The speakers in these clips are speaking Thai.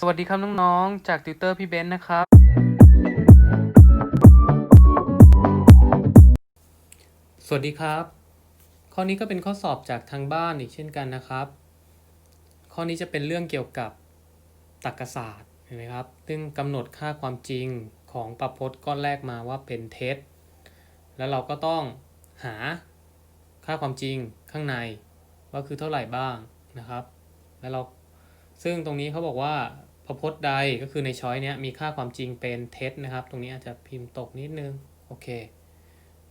สวัสดีครับน้องๆ จากติวเตอร์พี่เบนซ์นะครับ สวัสดีครับ ข้อนี้ก็เป็นข้อสอบจากทางบ้านอีกเช่นกันนะครับ ข้อนี้จะเป็นเรื่องเกี่ยวกับตรรกศาสตร์เห็นไหมครับ ซึ่งกำหนดค่าความจริงของประพจน์ก้อนแรกมาว่าเป็นเท็จ แล้วเราก็ต้องหาค่าความจริงข้างในว่าคือเท่าไหร่บ้างนะครับ แล้วเราซึ่งตรงนี้เขาบอกว่า ประพจน์ใดก็คือในช้อยเนี้ยมีค่าความจริงเป็นเท็จนะครับ ตรงนี้อาจจะพิมพ์ตกนิดนึง โอเค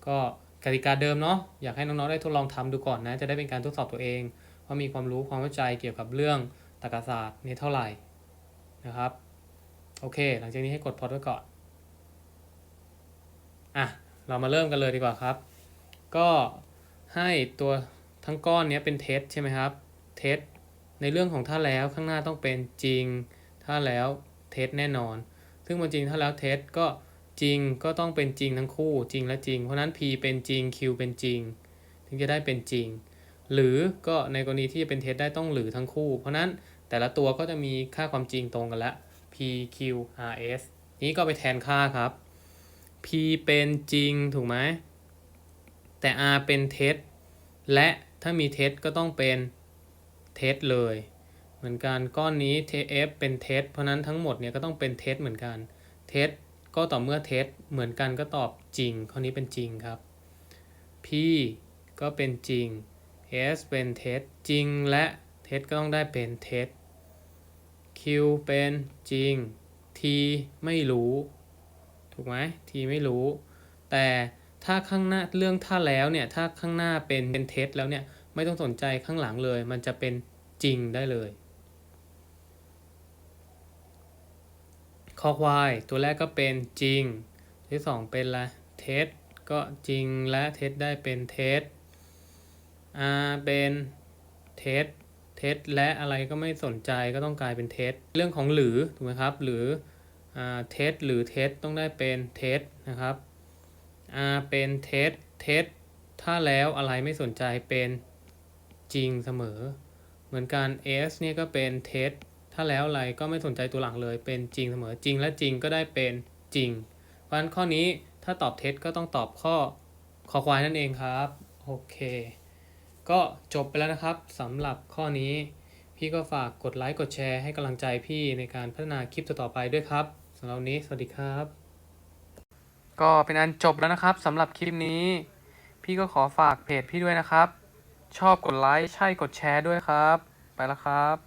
ก็กติกาเดิมเนาะอยากให้น้องๆได้ทดลองทำดูก่อนนะ จะได้เป็นการทดสอบตัวเองว่ามีความรู้ความเข้าใจเกี่ยวกับเรื่องตรรกศาสตร์นี้เท่าไหร่นะครับ โอเค หลังจากนี้ให้กดพอดไว้ก่อนอะเรามาเริ่มกันเลยดีกว่าครับ ก็ให้ตัวทั้งก้อนเนี้ยเป็นเท็จใช่ไหมครับ เท็จในเรื่องของถ้าแล้วข้างหน้าต้องเป็นจริง ถ้าแล้วเท็จแน่นอน ซึ่งมันจริงถ้าแล้วเท็จก็จริงก็ต้องเป็นจริงทั้งคู่จริงและจริง เพราะนั้น P เป็นจริง Q เป็นจริง ถึงจะได้เป็นจริง หรือก็ในกรณีที่จะเป็นเท็จได้ต้องหรือทั้งคู่ เพราะนั้นแต่ละตัวก็จะมีค่าความจริงตรงกันล้ว P Q R S นี้ก็ไปแทนค่าครับ P เป็นจริงถูกไหมแต่ R เป็นเท็จและถ้ามีเท็จก็ต้องเป็นเท็จเลย เหมือนกันก้อนนี้ TF เป็นเท็จเพราะนั้นทั้งหมดเนี่ยก็ต้องเป็นเท็จเหมือนกันเท็จก็ต่อเมื่อเท็จเหมือนกันก็ตอบจริง ข้อนี้เป็นจริงครับ P ก็เป็นจริง S เป็นเท็จจริงและเท็จก็ต้องได้เป็นเท็จ Q เป็นจริง T ไม่รู้ ถูกไหม T ไม่รู้ แต่ถ้าข้างหน้าเรื่องถ้าแล้วเนี่ย ถ้าข้างหน้าเป็นเป็นเท็จแล้วเนี่ย ไม่ต้องสนใจข้างหลังเลย มันจะเป็นจริงได้เลย คอควาย ตัวแรกก็เป็นจริง ที่สองเป็นละเท็จก็จริงและเท็จได้เป็นเท็จ R เป็นเท็จเท็จและอะไรก็ไม่สนใจก็ต้องกลายเป็นเท็จเรื่องของหรือถูกไหมครับ หรือเท็จหรือเท็จต้องได้เป็นเท็จนะครับ R เป็นเท็จเท็จถ้าแล้วอะไรไม่สนใจเป็นจริงเสมอ เหมือนกัน S เนี่ยก็เป็นเท็จ ถ้าแล้วอะไรก็ไม่สนใจตัวหลังเลย เป็นจริงเสมอจริงและจริงก็ได้เป็นจริง เพราะฉะนั้นข้อนี้ถ้าตอบเท็จก็ต้องตอบข้อคอควายนั่นเองครับ โอเค ก็จบไปแล้วนะครับสำหรับข้อนี้ พี่ก็ฝากกดไลค์กดแชร์ให้กำลังใจพี่ในการพัฒนาคลิปต่อๆไปด้วยครับสำหรับนนี้สวัสดีครับ ก็เป็นอันจบแล้วนะครับสำหรับคลิปนี้ พี่ก็ขอฝากเพจพี่ด้วยนะครับ ชอบกดไลค์ใช่กดแชร์ด้วยครับ ไปแล้วครับ